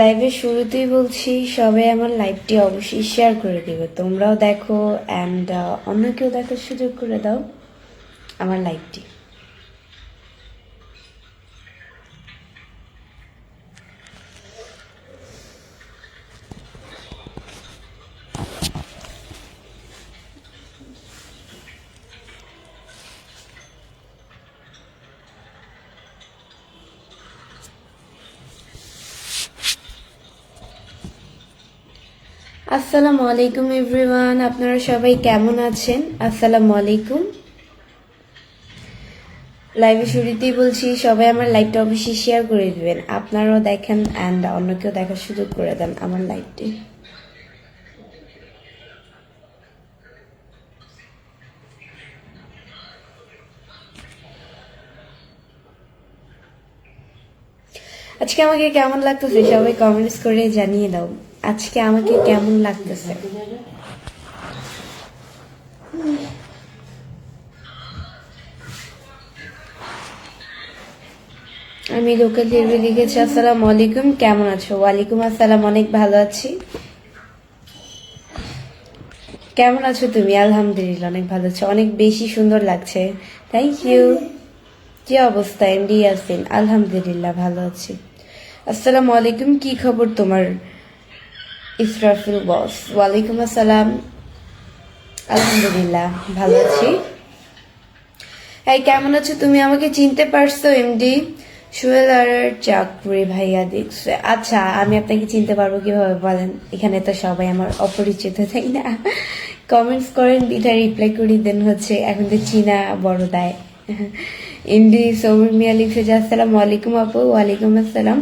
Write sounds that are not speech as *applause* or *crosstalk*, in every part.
লাইভের শুরুতেই বলছি, সবাই আমার লাইভটি অবশ্যই শেয়ার করে দেবে। তোমরাও দেখো অ্যান্ড অন্যকেও দেখার সুযোগ করে দাও আমার লাইভটি আসসালামু আলাইকুম এভরিওয়ান, আপনারা সবাই কেমন আছেন? আসসালামু আলাইকুম। লাইভে শুরুতেই বলছি, সবাই আমার লাইভটা অবশ্যই শেয়ার করে দিবেন। আপনারাও দেখেন অ্যান্ড অন্য কেউ দেখার সুযোগ করে দেন আমার লাইভটি আজকে আমাকে কেমন লাগতেছে সবাই কমেন্টস করে জানিয়ে দাও। আজকে আমাকে কেমন লাগতেছে? আমি লোকাল টিভি লিখেছি আসসালামু আলাইকুম, কেমন আছো? ওয়ালাইকুম আসসালাম, অনেক ভালো আছি। কেমন আছো তুমি? আলহামদুলিল্লাহ, অনেক ভালো আছো। অনেক বেশি সুন্দর লাগছে। থ্যাংক ইউ কি অবস্থা? এমডি ইয়াসিন, আলহামদুলিল্লাহ, ভালো আছি। আসসালামু আলাইকুম, কি খবর তোমার? ইসরাফিল বস। ওয়ালাইকুম আসসালাম। আলহামদুলিল্লাহ, ভালো আছি। এই, কেমন আছো তুমি? আমাকে চিনতে পারছ এমডি সোহেল আর চাকরি ভাইয়া দেখছে। আচ্ছা আমি আপনাকে চিনতে পারব কীভাবে বলেন? এখানে তো সবাই আমার অপরিচিত, তাই না? কমেন্টস করেন বিধা রিপ্লাই করি দেন হচ্ছে এখন তো চীনা বড় দায় ইন্ডি সৌমির মিয়া লিখছে যে আসসালামু আলাইকুম আপু ওয়ালাইকুম আসসালাম।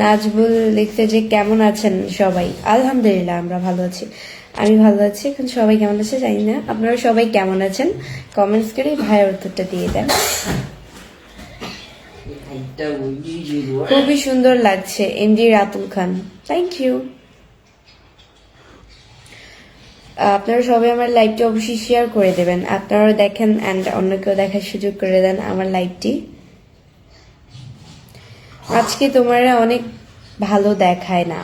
নাজবুল লিখছে যে কেমন আছেন সবাই? আলহামদুলিল্লাহ আমরা ভালো আছি। আমি ভালো আছি এখন সবাই কেমন আছে জানি না। আপনারা সবাই কেমন আছেন? কমেন্টস করে ভাইয়ের উত্তরটা দিয়ে দেন। খুবই সুন্দর লাগছে MD Ratul Khan. Thank you আপনারা সবাই আমার লাইভটি অবশ্যই শেয়ার করে দেবেন। আপনারাও দেখেন অ্যান্ড অন্য কেউ দেখার সুযোগ করে দেন আমার লাইভটি আজকে তোমরা অনেক ভালো দেখায় না।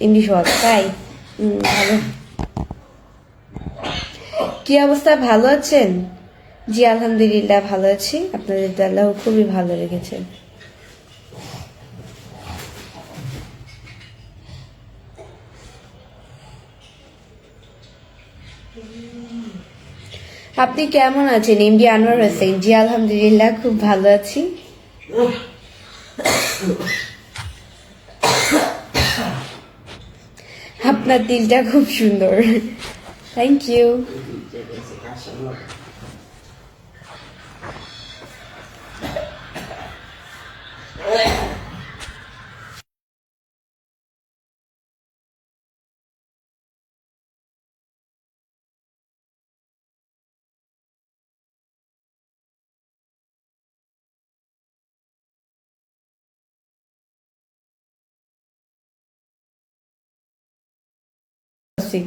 ইংলিশ ওয়ার্ক তাই? ভালো। কি অবস্থা? ভালো আছেন? জি, আলহামদুলিল্লাহ, ভালো আছি। আপনাদের আল্লাহ খুবই ভালো লেগেছে আপনি কেমন আছেন? এমডি আনোয়ার হোসেন। জি, আলহামদুলিল্লাহ, খুব ভালো আছি। আপনার দিলটা খুব সুন্দর। থ্যাংক ইউ আছি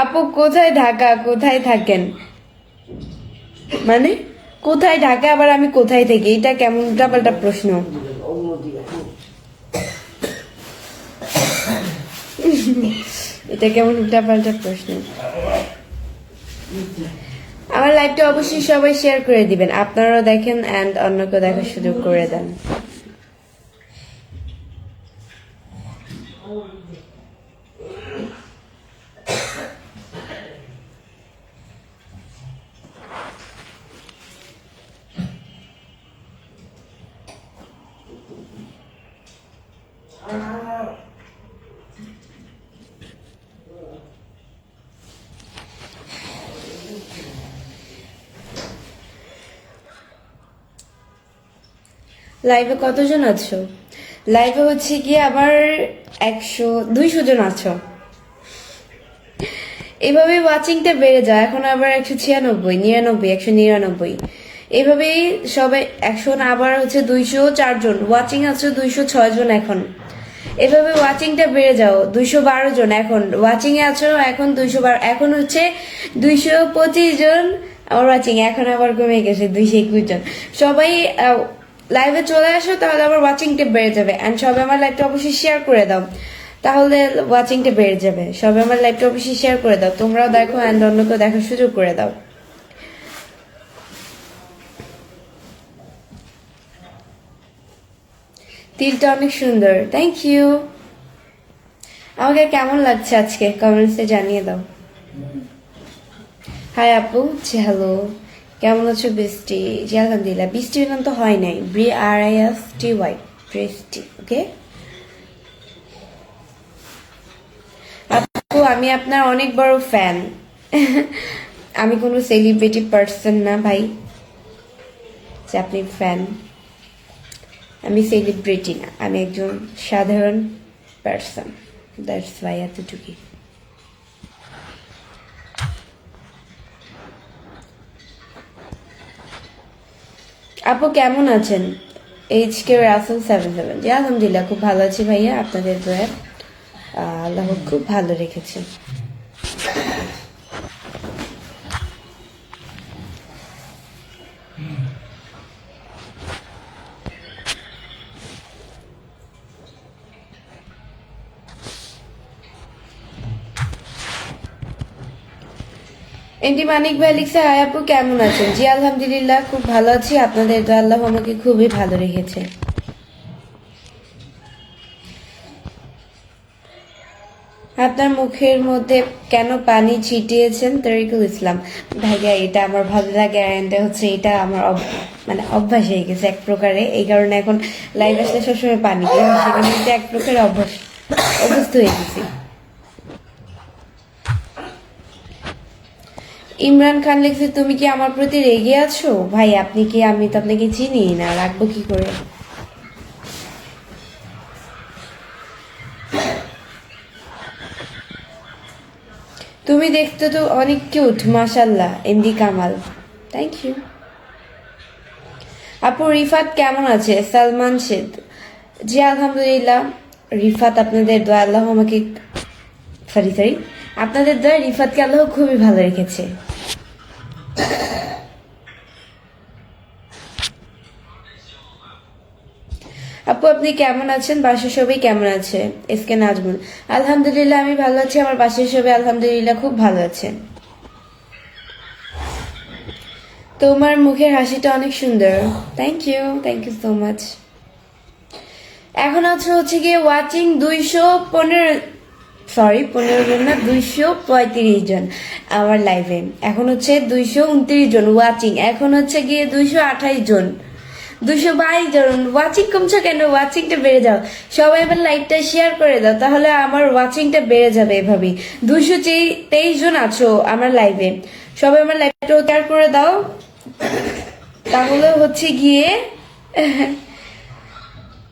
আপু, কোথায় ঢাকা? কোথায় থাকেন? মানে কোথায় ঢাকা, আবার আমি কোথায় থাকি? এটা কেমন? উল্টাপাল্টা প্রশ্ন। এটা কেমন? উল্টাপাল্টা প্রশ্ন। আমার লাইভটা অবশ্যই সবাই শেয়ার করে দিবেন। আপনারাও দেখেন অ্যান্ড অন্যকে দেখার সুযোগ করে দেন। লাইভে কতজন আছো? লাইভে হচ্ছে কি আবার একশো, দুইশো জন আছো। এভাবে ওয়াচিংটা বেড়ে যায়। এখন আবার একশো ছিয়ানব্বই, নিরানব্বই, একশো নিরানব্বই। এভাবেই সবাই এখন আবার হচ্ছে দুইশো চারজন ওয়াচিং আছে দুইশো ছয় জন এখন। এভাবে ওয়াচিংটা বেড়ে যাও। দুইশো বারো জন এখন। ওয়াচিং এ আছো, এখন দুইশো বারো, এখন হচ্ছে দুইশো পঁচিশ জন। ওয়াচিং এখন আবার কমে গেছে দুইশো একুশ জন। সবাই লাইভে চলে আসো, তাহলে আমার ওয়াচিংটা বেড়ে যাবে। অ্যান্ড সবাই আমার লাইভটা অবশ্যই শেয়ার করে দাও। তাহলে ওয়াচিংটা বেড়ে যাবে। সবাই আমার লাইভটা অবশ্যই শেয়ার করে দাও। তোমরাও দেখো অ্যান্ড অন্যকেও দেখার সুযোগ করে দাও। তিলটা অনেক সুন্দর। থ্যাংক ইউ আমাকে কেমন লাগছে আজকে? কমেন্টসে জানিয়ে দাও। হাই আপু। হ্যালো কেমন আছো বৃষ্টি জি, আলহামদুলিল্লাহ। বৃষ্টি এরকম তো হয় নাই। ব্রি R I S T Y Bristy okay? আপু, আমি আপনার অনেক বড় ফ্যান। *laughs* আমি কোনো সেলিব্রিটি পার্সন না, ভাই। যে আপনি ফ্যান। আমি সেলিব্রিটি না। আমি একজন সাধারণ পার্সন দ্যাটস ওয়াই এতটুকুই। আপু কেমন আছেন? H K Rasel seven seven জি, আলহামদুলিল্লাহ, খুব ভালো আছি ভাইয়া, আপনাদের দয়া আল্লাহ খুব ভালো রেখেছে। এমডি মানিক ভাই লিখছে, হাই আপু, কেমন আছেন? জি, আলহামদুলিল্লাহ, খুব ভালো আছি। আপনাদের দয়া আল্লাহ আমাকে খুবই ভালো রেখেছে। আপনার মুখের মধ্যে কেন পানি ছিটিয়েছেন? তরিকুল ইসলাম। ভাইয়া, এটা আমার ভালো লাগে অ্যান্ড হচ্ছে, এটা আমার মানে অভ্যাস হয়ে গেছে এক প্রকারে। এই কারণে এখন লাইভ আসলে সবসময় পানি দিই সেখানে এক প্রকারে অভ্যাস, অভ্যস্ত হয়ে গেছি। ইমরান খান লিখছে, তুমি কি আমার প্রতি রেগে আছো? ভাই, আপনি কি, আমি তো আপনাকে চিনি না, রাখব কি করে? তুমি দেখতে তো অনেক কিউট মাশাল্লাহ এমডি কামাল। থ্যাংক ইউ আপু, রিফাত কেমন আছে? সালমান শেদ। জি, আলহামদুলিল্লাহ। রিফাত, আপনাদের দয়া, আল্লাহ আমাকে সরি সরি। আপনাদের দয়া রিফাতকে আল্লাহ খুবই ভালো রেখেছে। আপনি কেমন আছেন? বাসার সবাই কেমন আছে? এসকে নাজমুল। আলহামদুলিল্লাহ, আমি ভালো আছি। আমার বাসার সবাই আলহামদুলিল্লাহ খুব ভালো আছেন তোমার মুখের হাসিটা অনেক সুন্দর। Thank you thank you so much এখন আছে হচ্ছে গিয়ে ওয়াচিং দুইশো পনেরো সরি পনেরো জন না, দুইশো পঁয়ত্রিশ জন আমার লাইভে এখন হচ্ছে দুইশো উনত্রিশ জন ওয়াচিং এখন হচ্ছে গিয়ে দুইশো আঠাইশ জন। দুশো বাইশ জন। ওয়াচিং কমছে কেন? ওয়াচিংটা বেড়ে যাও। সবাই এবার লাইভটা শেয়ার করে দাও, তাহলে আমার ওয়াচিংটা বেড়ে যাবে এভাবেই। দুশো তেইশ জন আছো আমার লাইভে সবাই আমার লাইভটা শেয়ার করে দাও। তাহলে হচ্ছে গিয়ে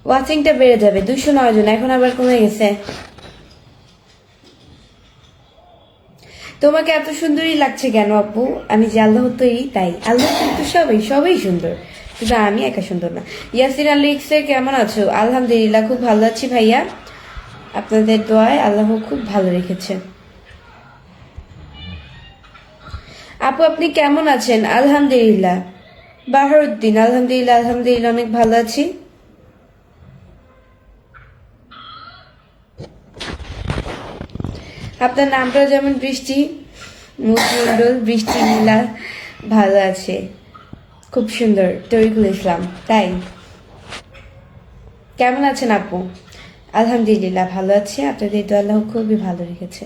ওয়াচিংটা বেড়ে যাবে। দুশো নয় জন, এখন আবার কমে গেছে। তোমাকে এত সুন্দরই লাগছে কেন আপু? আমি যে আল্লাহ তৈরি তাই। আল্লাহ কিন্তু সবাই সবাই সুন্দর। শুধু আমি একা সুন্দর না। ইয়াসির আলিক্সে কেমন আছো? আলহামদুলিল্লাহ, খুব ভালো আছি ভাইয়া। আপনাদের দোয়ায় আল্লাহ খুব ভালো রেখেছে আপু, আপনি কেমন আছেন? আলহামদুলিল্লাহ। বাহারুদ্দিন, আলহামদুলিল্লাহ আলহামদুলিল্লাহ, অনেক ভালো আছি। আপনার নামটা যেমন বৃষ্টি মুখমন্ডল বৃষ্টি, নীলা, ভালো আছে। খুব সুন্দর তরিকুল ইসলাম তাই। কেমন আছেন আপু? আলহামদুলিল্লাহ, ভালো আছে। আপনাদের তো আল্লাহ খুবই ভালো রেখেছে।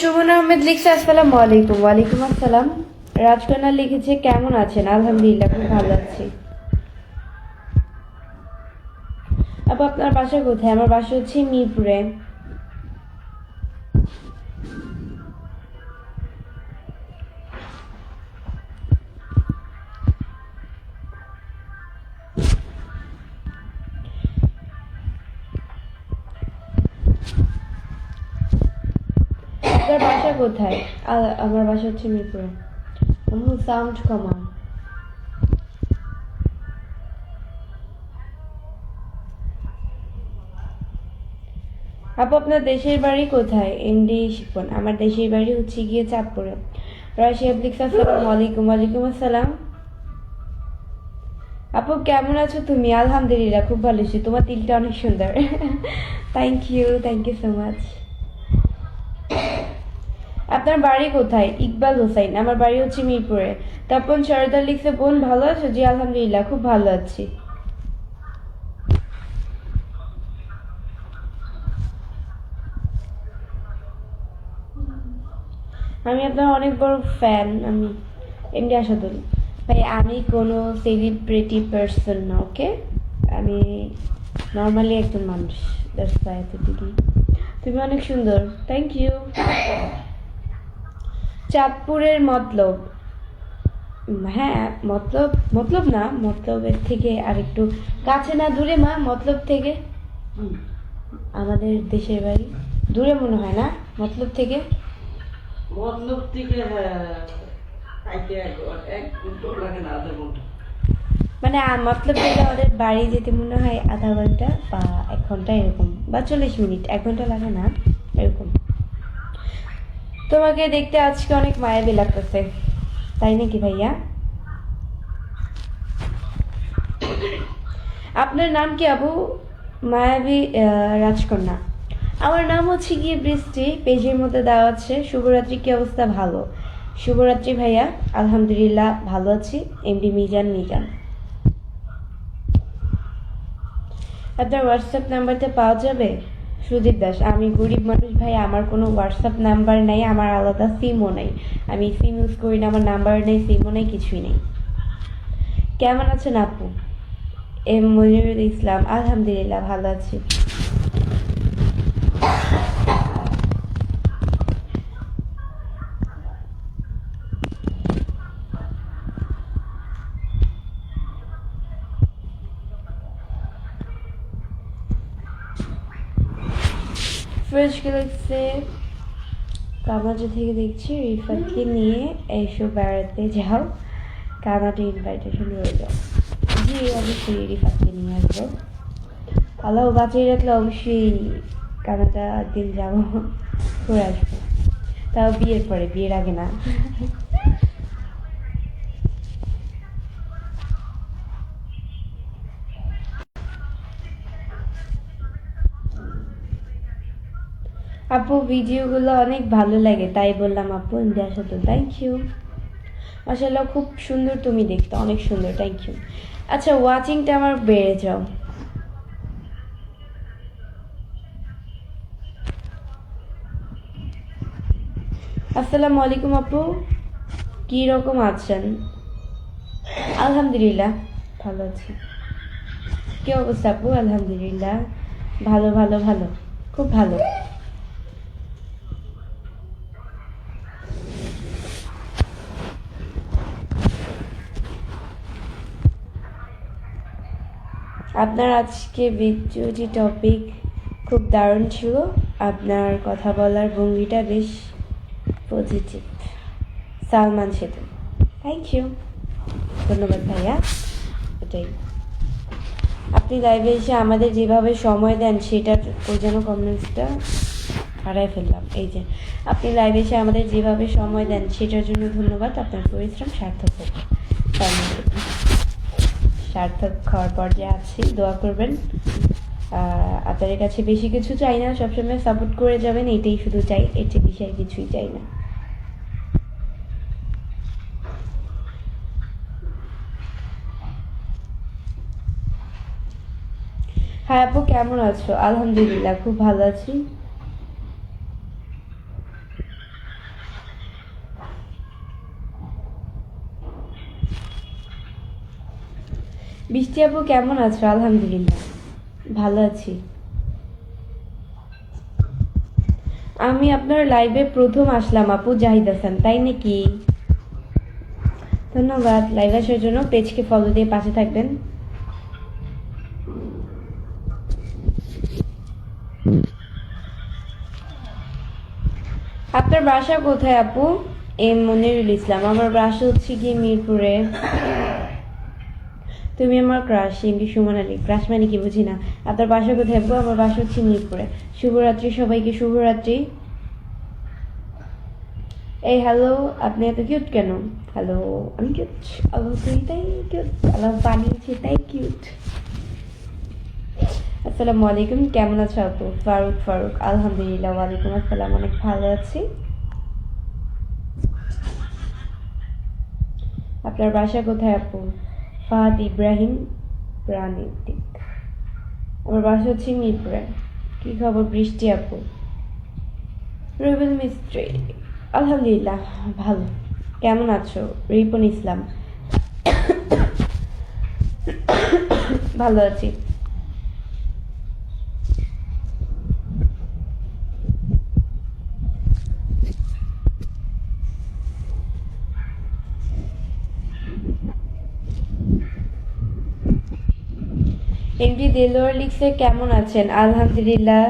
মুশরুফুন আহমেদ লিখছে, আসসালামু আলাইকুম। ওয়ালাইকুম আসসালাম। রাজকন্যা লিখেছে, কেমন আছেন? আলহামদুলিল্লাহ, খুব ভালো আছি। আপু, আপনার বাসা কোথায়? আমার বাসা হচ্ছে মিরপুরে। আপনার বাসা কোথায়? আমার বাসা হচ্ছে মিরপুরে। আম্মু সাউন্ড কমা আপু, আপনার দেশের বাড়ি কোথায়? এমডি শিপন। আমার দেশের বাড়ি হচ্ছে গিয়ে চাঁদপুরে। আসসালামু আলাইকুম। ওয়ালাইকুম আসসালাম। আপু, কেমন আছো তুমি? আলহামদুলিল্লাহ, খুব ভালো আছি। তোমার তিলটা অনেক সুন্দর। Thank you thank you so much আপনার বাড়ি কোথায়? ইকবাল হোসাইন, আমার বাড়ি হচ্ছে মিরপুরে। তারপর সরদার লিখছে, বোন, ভালো আছো? জি, আলহামদুলিল্লাহ, খুব ভালো আছি। আমি আপনার অনেক বড় ফ্যান আমি এমডি আসাদুল ভাই, আমি কোনো সেলিব্রিটি পার্সন না ওকে আমি নর্মালি একজন মানুষ দ্যাটস এতটুকু তুমি অনেক সুন্দর থ্যাংক ইউ চাঁদপুরের মতলব। হ্যাঁ মতলব মতলব না মতলবের থেকে আর একটু কাছে না দূরে মা মতলব থেকে। আমাদের দেশের বাড়ি। দূরে মনে হয় না মতলব থেকে। মতলব থেকে হ্যাঁ, মানে মতলব থেকে আমাদের বাড়ি যেতে মনে হয় আধা ঘণ্টা বা এক ঘণ্টা এরকম বা চল্লিশ মিনিট এক ঘণ্টা লাগে না এরকম। তোমাকে দেখতে আজকে অনেক মায়াবী লাগতেছে, তাই নাকি ভাইয়া? আপনার নাম কি আবু? মায়াবী রাজকন্যা। আমার নাম হচ্ছে গিয়ে বৃষ্টি, পেজের মধ্যে দেওয়া আছে, শুভরাত্রি, কি অবস্থা? ভালো। শুভরাত্রি ভাইয়া, আলহামদুলিল্লাহ, ভালো আছি, এমডি মিজান মিজান। আপনার হোয়াটসঅ্যাপ নাম্বারটা পাওয়া যাবে? সুদীপ দাস, আমি গরিব মানুষ ভাই, আমার কোনো হোয়াটসঅ্যাপ নাম্বার নেই, আমার আলাদা সিমও নেই। আমি সিম ইউজ করি না, আমার নাম্বার নেই সিমও নেই, কিছুই নেই। কেমন আছেন আপু? এম মনিরুল ইসলাম, আলহামদুলিল্লাহ, ভালো আছি। ফ্রেশ গ্যালাক্সে কামাজা থেকে দেখছি রিফাতকে নিয়ে এসো বেড়াতে যাও। কানাডা ইনভাইটেশন রইল জি, অবশ্যই রিফাতকে নিয়ে আসব। আল্লাহ বাঁচিয়ে রাখলে অবশ্যই কানাডা একদিন যাব, ঘুরে আসব। তাও বিয়ের পরে, বিয়ের আগে না। আপু, ভিডিওগুলো অনেক ভালো লাগে, তাই বললাম আপু, ইন্ডিয়ার সাথে থ্যাংক ইউ মাসাল্লাহ খুব সুন্দর তুমি দেখতে, অনেক সুন্দর থ্যাংক ইউ আচ্ছা ওয়াচিংটা আমার বেড়ে যাও। আসসালামু আলাইকুম আপু, কি রকম আছেন? আলহামদুলিল্লাহ, ভালো আছি। কি অবস্থা আপু? আলহামদুলিল্লাহ, ভালো ভালো ভালো, খুব ভালো। আপনার আজকে ভিডিওটি টপিক খুব দারুণ ছিল। আপনার কথা বলার ভঙ্গিটা বেশ পজিটিভ সালমান সেতু থ্যাংক ইউ ধন্যবাদ ভাইয়া। এটাই। আপনি লাইভে এসে আমাদের যেভাবে সময় দেন, সেটার ওই যেন কমেন্টসটা হারাই ফেললাম। এই যে, আপনি লাইভে এসে আমাদের যেভাবে সময় দেন, সেটার জন্য ধন্যবাদ। আপনার পরিশ্রম সার্থক হোক। সার্থক খাওয়ার পর্যায়ে আছি, দোয়া করবেন। আপনাদের কাছে বেশি কিছু চাই না, সবসময় সাপোর্ট করে যাবেন, এটাই শুধু চাই, এর চেয়ে বিষয় কিছুই চাই না। হ্যাঁ আপু, কেমন আছো? আলহামদুলিল্লাহ, খুব ভালো আছি। বৃষ্টি আপু, কেমন আছো? আলহামদুলিল্লাহ। ভালো আছি। আমি আপনার লাইভে প্রথম আসলাম আপু, জাহিদ হাসান, তাই নাকি? ধন্যবাদ। লাইভ আসার জন্য পেজকে ফলো দিয়ে পাশে থাকবেন। আপনার বাসা কোথায় আপু? এম মনিরুল ইসলাম। আমার বাসা হচ্ছে গিয়ে মিরপুরে। তুমি আমার crush MD Sumon Ali crush মানে কি বুঝি না? আপনার বাসা কোথায়? আমার বাসা হচ্ছে মিরপুরে শুভরাত্রি সবাইকে, শুভরাত্রি। এই হ্যালো আপনি এত কিউট কেন? হ্যালো আমি কিউট আল্লাহ তুই তাই কিউট আল্লাহ বানিয়েছে, তাই কিউট আসসালামু আলাইকুম, কেমন আছো আপু? ফারুক ফারুক, আলহামদুলিল্লাহ, ওয়ালাইকুম আসসালাম, অনেক ভালো আছি। আপনার বাসা কোথায় আপু? ফাহাদ ইব্রাহিম প্রাণিতিক। আমার বাসা হচ্ছে মিরপুরে। কি খবর, বৃষ্টি আপু? রুবেল মিস্ত্রি। আলহামদুলিল্লাহ, ভালো। কেমন আছো? রিপন ইসলাম। ভালো আছি। এমডি দেলোয়ার লিখছে, কেমন আছেন? আলহামদুলিল্লাহ।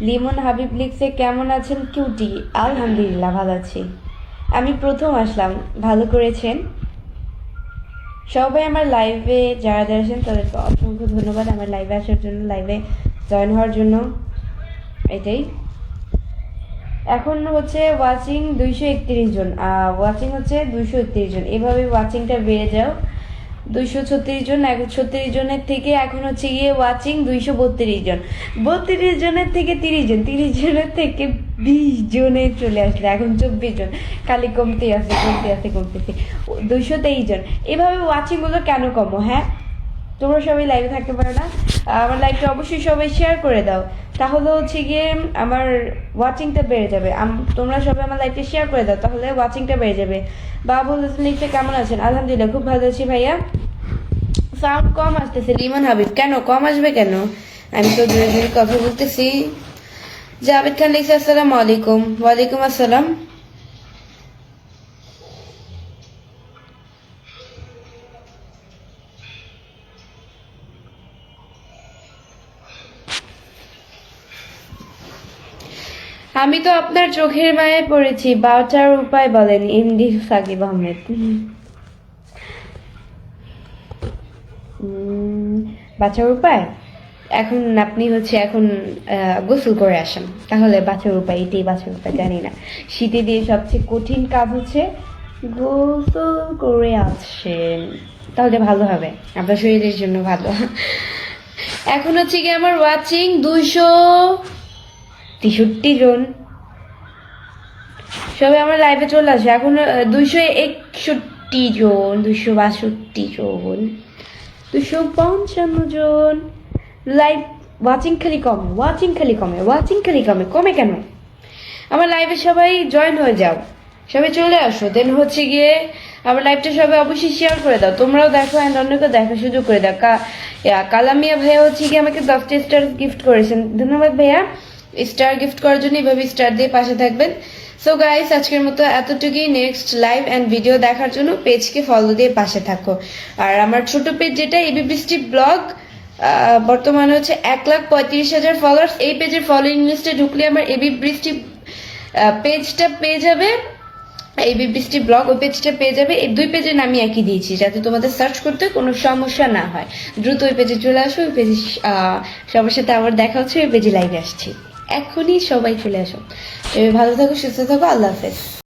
লিমন হাবিব লিখছে, কেমন আছেন? কিউটি। আলহামদুলিল্লাহ, ভালো আছি। আমি প্রথম আসলাম। ভালো করেছেন? সবাই আমার লাইভে যারা যারা আছেন, তাদেরকে অসংখ্য ধন্যবাদ আমার লাইভে আসার জন্য লাইভে জয়েন হওয়ার জন্য। এটাই। এখন হচ্ছে ওয়াচিং দুইশো একত্রিশ জন। ওয়াচিং হচ্ছে দুইশো একত্রিশ জন। এভাবে ওয়াচিংটা বেড়ে যাও। দুইশো ছত্রিশ জন এখন ছত্রিশ জনের থেকে এখন হচ্ছে গিয়ে ওয়াচিং দুইশো বত্রিশ জন। বত্রিশ জনের থেকে তিরিশ জন, তিরিশ জনের থেকে বিশ জনে চলে আসলে, এখন চব্বিশ জন। খালি কমতে আছে কমতে আছে কমতেছে দুইশো তেইশ জন। এভাবে ওয়াচিংগুলো কেন কমো হ্যাঁ? তোমরা সবাই লাইভে থাকতে পারো না। আমার লাইভটা অবশ্যই সবাই শেয়ার করে দাও। তাহলে হচ্ছে গিয়ে আমার ওয়াচিংটা বেড়ে যাবে। তোমরা সবাই আমার লাইফে শেয়ার করে দাও, তাহলে ওয়াচিংটা বেড়ে যাবে। বাবুল হোসেন লিখতে কেমন আছেন? আলহামদুলিল্লাহ, খুব ভালো আছি ভাইয়া। সাউন্ড কম আসতেছে, লিমন হাবিব। কেন, কম আসবে কেন? আমি তো দূরে দূরে কথা বলতেছি। জাভেদ খান লিখছে, আসসালামু আলাইকুম। ওয়ালাইকুম আসসালাম। আমি তো আপনার চোখের মায়ে পড়েছি বারোটার উপায় বলেন এমডি সাকিব আহমেদ। বাঁচার উপায়? এখন আপনি হচ্ছে এখন গোসল করে আসেন। তাহলে বাঁচার উপায়, এটাই বাঁচার উপায়, জানি না। শীতে দিয়ে সবচেয়ে কঠিন কাজ হচ্ছে গোসল করে আসেন। তাহলে ভালো হবে, আপনার শরীরের জন্য ভালো। এখন হচ্ছে কি আমার ওয়াচিং দুইশো তেষট্টি জন। সবাই আমার লাইভে চলে আসে। এখন দুইশো একষট্টি জন, দুইশো বাষট্টি জন দুশো পঞ্চান্ন জন। লাইভ ওয়াচিং খালি কমে ওয়াচিং খালি কমে ওয়াচিং খালি কমে কমে কেন? আমার লাইভে সবাই জয়েন হয়ে যাও। সবাই চলে আসো। দেন হচ্ছে গিয়ে, আমার লাইভটা সবাই অবশ্যই শেয়ার করে দাও। তোমরাও দেখো অ্যান্ড অন্যকে দেখা সুযোগ করে দাও। কালামিয়া ভাইয়া হচ্ছে গিয়ে আমাকে দশটা স্টার গিফট করেছেন। ধন্যবাদ ভাইয়া। স্টার গিফট করার জন্য এইভাবে স্টার দিয়ে পাশে থাকবেন। সো গাইস আজকের মতো এতটুকুই। নেক্সট লাইভ অ্যান্ড ভিডিও দেখার জন্য পেজকে ফলো দিয়ে পাশে থাকো। আর আমার ছোট পেজ যেটা এবি বৃষ্টি ব্লগ বর্তমানে হচ্ছে এক লাখ পঁয়ত্রিশ হাজার ফলোয়ার্স এই পেজের ফলোইং লিস্টে ঢুকলে আমার এবি বৃষ্টি পেজটা পেয়ে যাবে। এই বৃষ্টি ব্লগ ওই পেজটা পেয়ে যাবে। এই দুই পেজের নামই একই দিয়েছি, যাতে তোমাদের সার্চ করতে কোনো সমস্যা না হয়। দ্রুত ওই পেজে চলে আসো, ওই পেজে সবার সাথে আবার দেখা হচ্ছে, ওই পেজে লাইভে আসছি। এখনই সবাই চলে আসো। ভালো থাকো সুস্থ থাকো আল্লাহ হাফেজ।